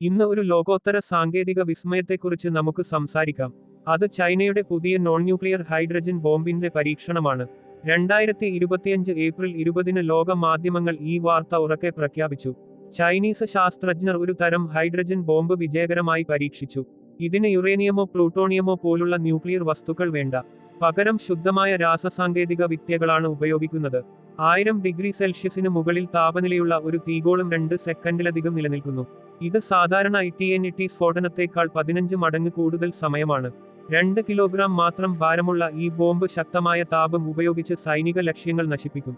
ഇന്ന് ഒരു ലോകോത്തര സാങ്കേതിക വിസ്മയത്തെക്കുറിച്ച് നമുക്ക് സംസാരിക്കാം. അത് ചൈനയുടെ പുതിയ നോൺ ന്യൂക്ലിയർ ഹൈഡ്രജൻ ബോംബിന്റെ പരീക്ഷണമാണ്. രണ്ടായിരത്തി ഇരുപത്തിയഞ്ച് ഏപ്രിൽ ഇരുപതിന് ലോക മാധ്യമങ്ങൾ ഈ വാർത്ത ഉറക്കെ പ്രഖ്യാപിച്ചു. ചൈനീസ് ശാസ്ത്രജ്ഞർ ഒരു തരം ഹൈഡ്രജൻ ബോംബ് വിജയകരമായി പരീക്ഷിച്ചു. ഇതിന് യുറേനിയമോ പ്ലൂട്ടോണിയമോ പോലുള്ള ന്യൂക്ലിയർ വസ്തുക്കൾ വേണ്ട. പകരം ശുദ്ധമായ രാസസാങ്കേതിക വിദ്യകളാണ് ഉപയോഗിക്കുന്നത്. ആയിരം ഡിഗ്രി സെൽഷ്യസിന് മുകളിൽ താപനിലയുള്ള ഒരു തീഗോളം രണ്ട് സെക്കൻഡിലധികം നിലനിൽക്കുന്നു. ഇത് സാധാരണ ഐ ടി സ്ഫോടനത്തേക്കാൾ പതിനഞ്ച് മടങ്ങ് കൂടുതൽ സമയമാണ്. രണ്ട് കിലോഗ്രാം മാത്രം ഭാരമുള്ള ഈ ബോംബ് ശക്തമായ താപം ഉപയോഗിച്ച് സൈനിക ലക്ഷ്യങ്ങൾ നശിപ്പിക്കും.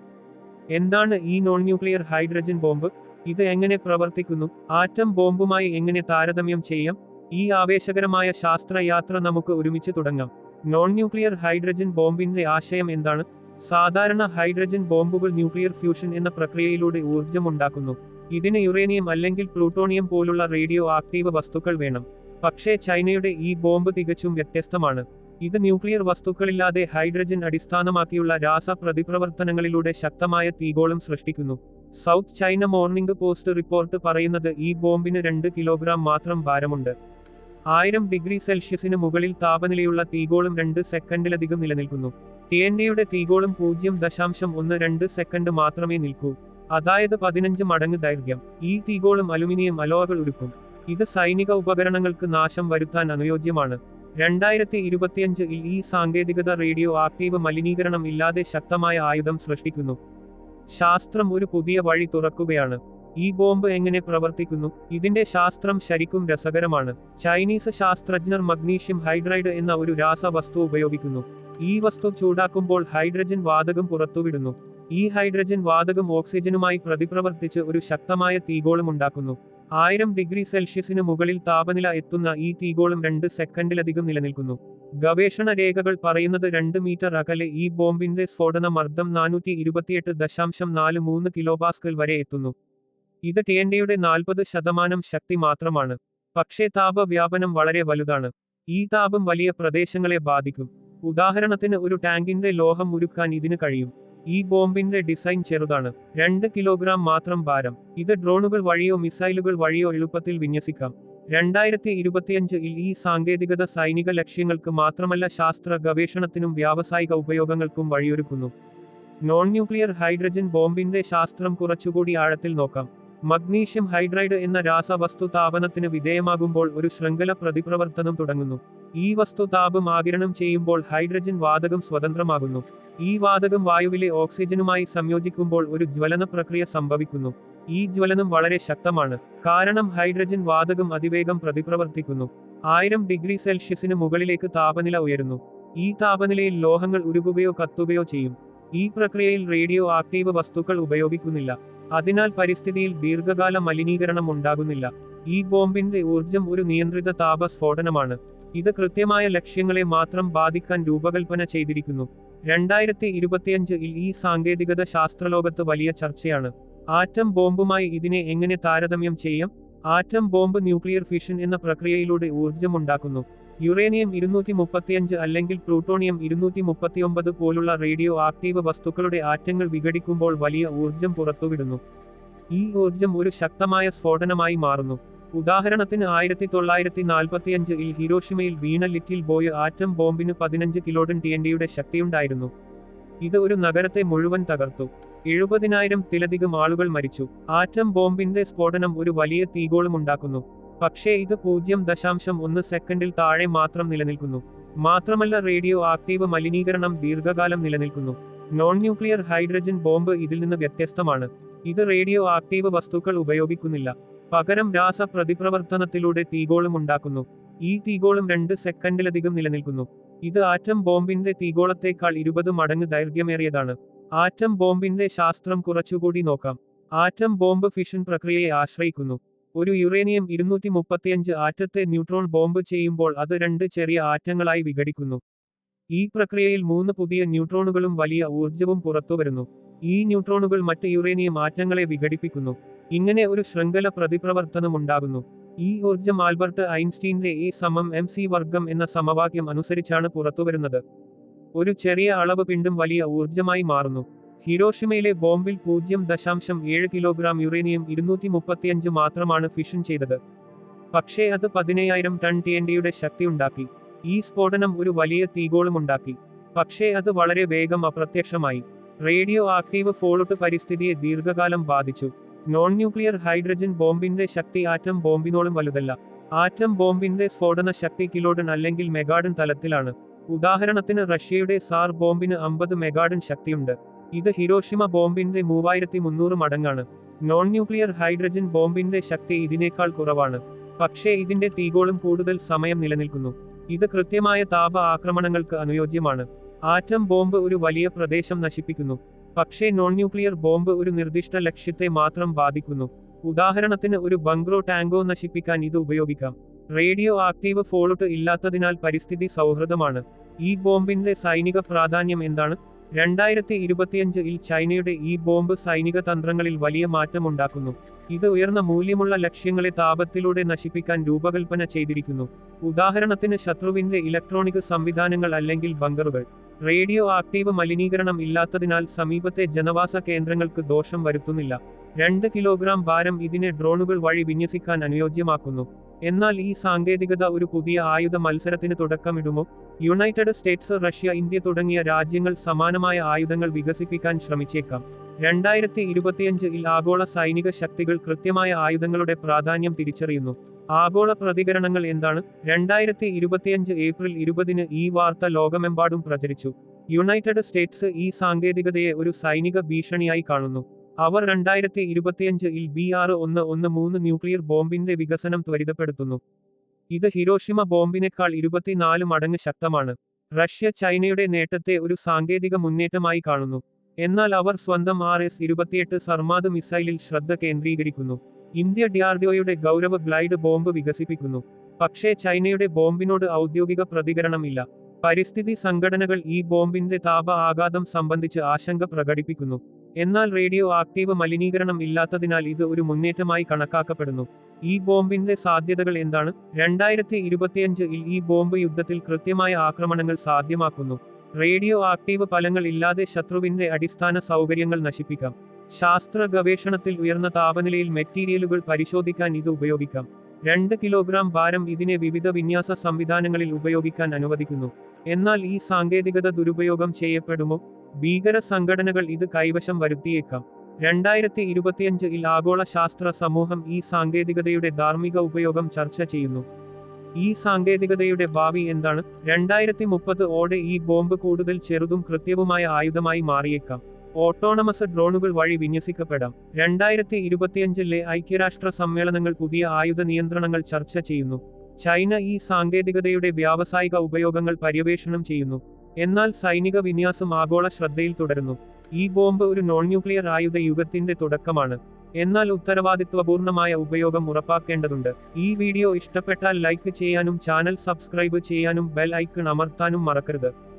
എന്താണ് ഈ നോൺ ന്യൂക്ലിയർ ഹൈഡ്രജൻ ബോംബ്? ഇത് എങ്ങനെ പ്രവർത്തിക്കുന്നു? ആറ്റം ബോംബുമായി എങ്ങനെ താരതമ്യം ചെയ്യാം? ഈ ആവേശകരമായ ശാസ്ത്രയാത്ര നമുക്ക് ഒരുമിച്ച് തുടങ്ങാം. നോൺ ന്യൂക്ലിയർ ഹൈഡ്രജൻ ബോംബിന്റെ ആശയം എന്താണ്? സാധാരണ ഹൈഡ്രജൻ ബോംബുകൾ ന്യൂക്ലിയർ ഫ്യൂഷൻ എന്ന പ്രക്രിയയിലൂടെ ഊർജം ഉണ്ടാക്കുന്നു. ഇതിന് യുറേനിയം അല്ലെങ്കിൽ പ്ലൂട്ടോണിയം പോലുള്ള റേഡിയോ ആക്റ്റീവ് വസ്തുക്കൾ വേണം. പക്ഷേ ചൈനയുടെ ഈ ബോംബ് തികച്ചും വ്യത്യസ്തമാണ്. ഇത് ന്യൂക്ലിയർ വസ്തുക്കളില്ലാതെ ഹൈഡ്രജൻ അടിസ്ഥാനമാക്കിയുള്ള രാസ പ്രതിപ്രവർത്തനങ്ങളിലൂടെ ശക്തമായ തീഗോളം സൃഷ്ടിക്കുന്നു. South China Morning Post report പറയുന്നത് ഈ ബോംബിന് രണ്ട് കിലോഗ്രാം മാത്രം ഭാരമുണ്ട്. ആയിരം ഡിഗ്രി സെൽഷ്യസിന് മുകളിൽ താപനിലയുള്ള തീഗോളം രണ്ട് സെക്കൻഡിലധികം നിലനിൽക്കുന്നു. ടി എൻ ടിഎൻഡിയുടെ തീഗോളം പൂജ്യം ദശാംശം ഒന്ന് രണ്ട് സെക്കൻഡ് മാത്രമേ നിൽക്കൂ. അതായത് പതിനഞ്ച് മടങ്ങ് ദൈർഘ്യം. ഈ തീഗോളം അലുമിനിയം അലോകൾ ഉരുക്കും ഇത് സൈനിക ഉപകരണങ്ങൾക്ക് നാശം വരുത്താൻ അനുയോജ്യമാണ്. രണ്ടായിരത്തി ഇരുപത്തിയഞ്ചിൽ ഈ സാങ്കേതികത റേഡിയോ ആക്റ്റീവ് മലിനീകരണം ഇല്ലാതെ ശക്തമായ ആയുധം സൃഷ്ടിക്കുന്നു. ശാസ്ത്രം ഒരു പുതിയ വഴി തുറക്കുകയാണ്. ഈ ബോംബ് എങ്ങനെ പ്രവർത്തിക്കുന്നു? ഇതിന്റെ ശാസ്ത്രം ശരിക്കും രസകരമാണ്. ചൈനീസ് ശാസ്ത്രജ്ഞർ മഗ്നീഷ്യം ഹൈഡ്രൈഡ് എന്ന ഒരു രാസവസ്തു ഉപയോഗിക്കുന്നു. ഈ വസ്തു ചൂടാക്കുമ്പോൾ ഹൈഡ്രജൻ വാതകം പുറത്തുവിടുന്നു. ഈ ഹൈഡ്രജൻ വാതകം ഓക്സിജനുമായി പ്രതിപ്രവർത്തിച്ച് ഒരു ശക്തമായ തീഗോളം ഉണ്ടാക്കുന്നു. ആയിരം ഡിഗ്രി സെൽഷ്യസിന് മുകളിൽ താപനില എത്തുന്ന ഈ തീഗോളം രണ്ട് സെക്കൻഡിലധികം നിലനിൽക്കുന്നു. ഗവേഷണ രേഖകൾ പറയുന്നത് രണ്ട് മീറ്റർ അകലെ ഈ ബോംബിന്റെ സ്ഫോടന മർദ്ദം നാനൂറ്റി ഇരുപത്തിയെട്ട് ദശാംശം നാല് മൂന്ന് കിലോബാസ്കൽ വരെ എത്തുന്നു. ഇത് ടിഎൻഡിയുടെ നാൽപ്പത് ശതമാനം ശക്തി മാത്രമാണ്. പക്ഷേ താപ വ്യാപനം വളരെ വലുതാണ്. ഈ താപം വലിയ പ്രദേശങ്ങളെ ബാധിക്കും. ഉദാഹരണത്തിന് ഒരു ടാങ്കിന്റെ ലോഹം ഉരുക്കാൻ ഇതിന് കഴിയും. ഈ ബോംബിന്റെ ഡിസൈൻ ചെറുതാണ്. രണ്ട് കിലോഗ്രാം മാത്രം ഭാരം. ഇത് ഡ്രോണുകൾ വഴിയോ മിസൈലുകൾ വഴിയോ എളുപ്പത്തിൽ വിന്യസിക്കാം. രണ്ടായിരത്തി ഇരുപത്തിയഞ്ചിൽ ഈ സാങ്കേതികത സൈനിക ലക്ഷ്യങ്ങൾക്ക് മാത്രമല്ല ശാസ്ത്ര ഗവേഷണത്തിനും വ്യാവസായിക ഉപയോഗങ്ങൾക്കും വഴിയൊരുക്കുന്നു. നോൺ ന്യൂക്ലിയർ ഹൈഡ്രജൻ ബോംബിന്റെ ശാസ്ത്രം കുറച്ചുകൂടി ആഴത്തിൽ നോക്കാം. മഗ്നീഷ്യം ഹൈഡ്രൈഡ് എന്ന രാസവസ്തു താപനത്തിന് വിധേയമാകുമ്പോൾ ഒരു ശൃംഖല പ്രതിപ്രവർത്തനം തുടങ്ങുന്നു. ഈ വസ്തു താപം ആകിരണം ചെയ്യുമ്പോൾ ഹൈഡ്രജൻ വാതകം സ്വതന്ത്രമാകുന്നു. ഈ വാതകം വായുവിലെ ഓക്സിജനുമായി സംയോജിക്കുമ്പോൾ ഒരു ജ്വലന പ്രക്രിയ സംഭവിക്കുന്നു. ഈ ജ്വലനം വളരെ ശക്തമാണ്. കാരണം ഹൈഡ്രജൻ വാതകം അതിവേഗം പ്രതിപ്രവർത്തിക്കുന്നു. ആയിരം ഡിഗ്രി സെൽഷ്യസിന് മുകളിലേക്ക് താപനില ഉയരുന്നു. ഈ താപനിലയിൽ ലോഹങ്ങൾ ഉരുകുകയോ കത്തുകയോ ചെയ്യും. ഈ പ്രക്രിയയിൽ റേഡിയോ ആക്റ്റീവ് വസ്തുക്കൾ ഉപയോഗിക്കുന്നില്ല. അതിനാൽ പരിസ്ഥിതിയിൽ ദീർഘകാല മലിനീകരണം ഉണ്ടാകുന്നില്ല. ഈ ബോംബിന്റെ ഊർജം ഒരു നിയന്ത്രിത താപ സ്ഫോടനമാണ്. ഇത് കൃത്യമായ ലക്ഷ്യങ്ങളെ മാത്രം ബാധിക്കാൻ രൂപകൽപ്പന ചെയ്തിരിക്കുന്നു. രണ്ടായിരത്തി ഇരുപത്തിയഞ്ചിൽ ഈ സാങ്കേതികത ശാസ്ത്രലോകത്ത് വലിയ ചർച്ചയാണ്. ആറ്റം ബോംബുമായി ഇതിനെ എങ്ങനെ താരതമ്യം ചെയ്യാം? ആറ്റം ബോംബ് ന്യൂക്ലിയർ ഫിഷൻ എന്ന പ്രക്രിയയിലൂടെ ഊർജമുണ്ടാക്കുന്നു. യുറേനിയം ഇരുന്നൂറ്റി മുപ്പത്തിയഞ്ച് അല്ലെങ്കിൽ പ്ലൂട്ടോണിയം ഇരുന്നൂറ്റി മുപ്പത്തിയൊമ്പത് പോലുള്ള റേഡിയോ ആക്റ്റീവ് വസ്തുക്കളുടെ ആറ്റങ്ങൾ വിഘടിക്കുമ്പോൾ വലിയ ഊർജം പുറത്തുവിടുന്നു. ഈ ഊർജം ഒരു ശക്തമായ സ്ഫോടനമായി മാറുന്നു. ഉദാഹരണത്തിന് ആയിരത്തി തൊള്ളായിരത്തി നാൽപ്പത്തിയഞ്ചിൽ ഹിരോഷിമയിൽ വീണ ലിറ്റിൽ ബോയ് ആറ്റം ബോംബിന് പതിനഞ്ച് കിലോഡൻ ടിഎൻഡിയുടെ ശക്തിയുണ്ടായിരുന്നു. ഇത് ഒരു നഗരത്തെ മുഴുവൻ തകർത്തു. എഴുപതിനായിരം തിലധികം ആളുകൾ മരിച്ചു. ആറ്റം ബോംബിന്റെ സ്ഫോടനം ഒരു വലിയ തീഗോളമുണ്ടാക്കുന്നു പക്ഷേ ഇത് പൂജ്യം ദശാംശം ഒന്ന് സെക്കൻഡിൽ താഴെ മാത്രം നിലനിൽക്കുന്നു. മാത്രമല്ല റേഡിയോ ആക്റ്റീവ് മലിനീകരണം ദീർഘകാലം നിലനിൽക്കുന്നു. നോൺ ന്യൂക്ലിയർ ഹൈഡ്രജൻ ബോംബ് ഇതിൽ നിന്ന് വ്യത്യസ്തമാണ്. ഇത് റേഡിയോ ആക്റ്റീവ് വസ്തുക്കൾ ഉപയോഗിക്കുന്നില്ല. പകരം രാസ പ്രതിപ്രവർത്തനത്തിലൂടെ തീഗോളം ഉണ്ടാക്കുന്നു. ഈ തീഗോളം രണ്ട് സെക്കൻഡിലധികം നിലനിൽക്കുന്നു. ഇത് ആറ്റം ബോംബിന്റെ തീഗോളത്തേക്കാൾ ഇരുപത് മടങ്ങ് ദൈർഘ്യമേറിയതാണ്. ആറ്റം ബോംബിന്റെ ശാസ്ത്രം കുറച്ചുകൂടി നോക്കാം. ആറ്റം ബോംബ് ഫിഷൻ പ്രക്രിയയെ ആശ്രയിക്കുന്നു. ഒരു യുറേനിയം ഇരുന്നൂറ്റി മുപ്പത്തിയഞ്ച് ആറ്റത്തെ ന്യൂട്രോൺ ബോംബ് ചെയ്യുമ്പോൾ അത് രണ്ട് ചെറിയ ആറ്റങ്ങളായി വിഘടിക്കുന്നു. ഈ പ്രക്രിയയിൽ മൂന്ന് പുതിയ ന്യൂട്രോണുകളും വലിയ ഊർജവും പുറത്തുവരുന്നു. ഈ ന്യൂട്രോണുകൾ മറ്റ് യുറേനിയം ആറ്റങ്ങളെ വിഘടിപ്പിക്കുന്നു. ഇങ്ങനെ ഒരു ശൃംഖല പ്രതിപ്രവർത്തനമുണ്ടാകുന്നു. ഈ ഊർജം ആൽബർട്ട് ഐൻസ്റ്റീന്റെ എ സമം എം സി വർഗം എന്ന സമവാക്യം അനുസരിച്ചാണ് പുറത്തുവരുന്നത്. ഒരു ചെറിയ അളവ് പിണ്ടും വലിയ ഊർജമായി മാറുന്നു. ഹിരോഷിമയിലെ ബോംബിൽ പൂജ്യം ദശാംശം ഏഴ് കിലോഗ്രാം യുറേനിയം ഇരുന്നൂറ്റി മുപ്പത്തിയഞ്ച് മാത്രമാണ് ഫിഷൻ ചെയ്തത്. പക്ഷേ അത് പതിനയ്യായിരം ടൺ ടി എൻ ശക്തി ഉണ്ടാക്കി. ഈ സ്ഫോടനം ഒരു വലിയ തീഗോളമുണ്ടാക്കി. പക്ഷേ അത് വളരെ വേഗം അപ്രത്യക്ഷമായി. റേഡിയോ ആക്റ്റീവ് ഫോളോട്ട് പരിസ്ഥിതിയെ ദീർഘകാലം ബാധിച്ചു. നോൺ ന്യൂക്ലിയർ ഹൈഡ്രജൻ ബോംബിന്റെ ശക്തി ആറ്റം ബോംബിനോളം വലുതല്ല. ആറ്റം ബോംബിന്റെ സ്ഫോടന ശക്തി കിലോഡൺ അല്ലെങ്കിൽ മെഗാഡൺ തലത്തിലാണ്. ഉദാഹരണത്തിന് റഷ്യയുടെ സാർ ബോംബിന് അമ്പത് മെഗാഡൺ ശക്തിയുണ്ട്. ഇത് ഹിരോഷിമ ബോംബിന്റെ മൂവായിരത്തി മുന്നൂറ് മടങ്ങാണ്. നോൺ ന്യൂക്ലിയർ ഹൈഡ്രജൻ ബോംബിന്റെ ശക്തി ഇതിനേക്കാൾ കുറവാണ്. പക്ഷേ ഇതിന്റെ തീഗോളം കൂടുതൽ സമയം നിലനിൽക്കുന്നു. ഇത് കൃത്യമായ താപ ആക്രമണങ്ങൾക്ക് അനുയോജ്യമാണ്. ആറ്റം ബോംബ് ഒരു വലിയ പ്രദേശം നശിപ്പിക്കുന്നു. പക്ഷേ നോൺ ന്യൂക്ലിയർ ബോംബ് ഒരു നിർദ്ദിഷ്ട ലക്ഷ്യത്തെ മാത്രം ബാധിക്കുന്നു. ഉദാഹരണത്തിന് ഒരു ബംഗ്രോ ടാങ്കോ നശിപ്പിക്കാൻ ഇത് ഉപയോഗിക്കാം. റേഡിയോ ആക്റ്റീവ് ഫോളോട്ട് ഇല്ലാത്തതിനാൽ പരിസ്ഥിതി സൗഹൃദമാണ്. ഈ ബോംബിന്റെ സൈനിക പ്രാധാന്യം എന്താണ്? രണ്ടായിരത്തി ഇരുപത്തിയഞ്ചിൽ ചൈനയുടെ ഈ ബോംബ് സൈനിക തന്ത്രങ്ങളിൽ വലിയ മാറ്റമുണ്ടാക്കുന്നു ഇത് ഉയർന്ന മൂല്യമുള്ള ലക്ഷ്യങ്ങളെ താപത്തിലൂടെ നശിപ്പിക്കാൻ രൂപകൽപ്പന ചെയ്തിരിക്കുന്നു. ഉദാഹരണത്തിന് ശത്രുവിന്റെ ഇലക്ട്രോണിക് സംവിധാനങ്ങൾ അല്ലെങ്കിൽ ബങ്കറുകൾ. റേഡിയോ ആക്റ്റീവ് മലിനീകരണം ഇല്ലാത്തതിനാൽ സമീപത്തെ ജനവാസ കേന്ദ്രങ്ങൾക്ക് ദോഷം വരുത്തുന്നില്ല. രണ്ട് കിലോഗ്രാം ഭാരം ഇതിനെ ഡ്രോണുകൾ വഴി വിന്യസിക്കാൻ അനുയോജ്യമാക്കുന്നു. എന്നാൽ ഈ സാങ്കേതികത ഒരു പുതിയ ആയുധ മത്സരത്തിന് തുടക്കമിടുമോ? യുണൈറ്റഡ് സ്റ്റേറ്റ്സ് റഷ്യ ഇന്ത്യ തുടങ്ങിയ രാജ്യങ്ങൾ സമാനമായ ആയുധങ്ങൾ വികസിപ്പിക്കാൻ ശ്രമിച്ചേക്കാം. രണ്ടായിരത്തി ഇരുപത്തിയഞ്ചിൽ ആഗോള സൈനിക ശക്തികൾ കൃത്യമായ ആയുധങ്ങളുടെ പ്രാധാന്യം തിരിച്ചറിയുന്നു. ആഗോള പ്രതികരണങ്ങൾ എന്താണ്? രണ്ടായിരത്തി ഇരുപത്തിയഞ്ച് ഏപ്രിൽ ഇരുപതിന് ഈ വാർത്ത ലോകമെമ്പാടും പ്രചരിച്ചു. യുണൈറ്റഡ് സ്റ്റേറ്റ്സ് ഈ സാങ്കേതികതയെ ഒരു സൈനിക ഭീഷണിയായി കാണുന്നു. അവർ രണ്ടായിരത്തി ഇരുപത്തിയഞ്ചിൽ ബി ആറ് ഒന്ന് ഒന്ന് മൂന്ന് ന്യൂക്ലിയർ ബോംബിന്റെ വികസനം ത്വരിതപ്പെടുത്തുന്നു. ഇത് ഹിരോഷിമ ബോംബിനേക്കാൾ ഇരുപത്തിനാല് മടങ്ങ് ശക്തമാണ്. റഷ്യ ചൈനയുടെ നേട്ടത്തെ ഒരു സാങ്കേതിക മുന്നേറ്റമായി കാണുന്നു. എന്നാൽ അവർ സ്വന്തം ആർ എസ് ഇരുപത്തിയെട്ട് സർമാദ് മിസൈലിൽ ശ്രദ്ധ കേന്ദ്രീകരിക്കുന്നു. ഇന്ത്യ ഡിആർഡിഒയുടെ ഗൗരവ ഗ്ലൈഡ് ബോംബ് വികസിപ്പിക്കുന്നു. പക്ഷേ ചൈനയുടെ ബോംബിനോട് ഔദ്യോഗിക പ്രതികരണമില്ല. പരിസ്ഥിതി സംഘടനകൾ ഈ ബോംബിന്റെ താപ ആഘാതം സംബന്ധിച്ച് ആശങ്ക പ്രകടിപ്പിക്കുന്നു. എന്നാൽ റേഡിയോ ആക്റ്റീവ് മലിനീകരണം ഇല്ലാത്തതിനാൽ ഇത് ഒരു മുന്നേറ്റമായി കണക്കാക്കപ്പെടുന്നു. ഈ ബോംബിന്റെ സാധ്യതകൾ എന്താണ്? രണ്ടായിരത്തി ഇരുപത്തിയഞ്ചിൽ ഈ ബോംബ് യുദ്ധത്തിൽ കൃത്യമായ ആക്രമണങ്ങൾ സാധ്യമാക്കുന്നു. റേഡിയോ ആക്റ്റീവ് ഫലങ്ങൾ ഇല്ലാതെ ശത്രുവിന്റെ അടിസ്ഥാന സൗകര്യങ്ങൾ നശിപ്പിക്കാം. ശാസ്ത്ര ഗവേഷണത്തിൽ ഉയർന്ന താപനിലയിൽ മെറ്റീരിയലുകൾ പരിശോധിക്കാൻ ഇത് ഉപയോഗിക്കാം. രണ്ട് കിലോഗ്രാം ഭാരം ഇതിനെ വിവിധ വിന്യാസ സംവിധാനങ്ങളിൽ ഉപയോഗിക്കാൻ അനുവദിക്കുന്നു. എന്നാൽ ഈ സാങ്കേതികത ദുരുപയോഗം ചെയ്യപ്പെടുമോ? ഭീകര സംഘടനകൾ ഇത് കൈവശം വരുത്തിയേക്കാം. രണ്ടായിരത്തി ഇരുപത്തിയഞ്ചിൽ ആഗോള ശാസ്ത്ര സമൂഹം ഈ സാങ്കേതികതയുടെ ധാർമ്മിക ഉപയോഗം ചർച്ച ചെയ്യുന്നു. ഈ സാങ്കേതികതയുടെ ഭാവി എന്താണ്? രണ്ടായിരത്തി മുപ്പത് ഓടെ ഈ ബോംബ് കൂടുതൽ ചെറുതും കൃത്യവുമായ ആയുധമായി മാറിയേക്കാം. ഓട്ടോണമസ് ഡ്രോണുകൾ വഴി വിന്യസിക്കപ്പെടാം. രണ്ടായിരത്തി ഇരുപത്തിയഞ്ചിലെ ഐക്യരാഷ്ട്ര സമ്മേളനങ്ങൾ പുതിയ ആയുധ നിയന്ത്രണങ്ങൾ ചർച്ച ചെയ്യുന്നു. ചൈന ഈ സാങ്കേതികതയുടെ വ്യാവസായിക ഉപയോഗങ്ങൾ പര്യവേഷണം ചെയ്യുന്നു. എന്നാൽ സൈനിക വിന്യാസം ആഗോള ശ്രദ്ധയിൽ തുടരുന്നു. ഈ ബോംബ് ഒരു നോൺ ന്യൂക്ലിയർ ആയുധ യുഗത്തിന്റെ തുടക്കമാണ്. എന്നാൽ ഉത്തരവാദിത്വപൂർണമായ ഉപയോഗം ഉറപ്പാക്കേണ്ടതുണ്ട്. ഈ വീഡിയോ ഇഷ്ടപ്പെട്ടാൽ ലൈക്ക് ചെയ്യാനും ചാനൽ സബ്സ്ക്രൈബ് ചെയ്യാനും ബെൽ ഐക്കൺ അമർത്താനും മറക്കരുത്.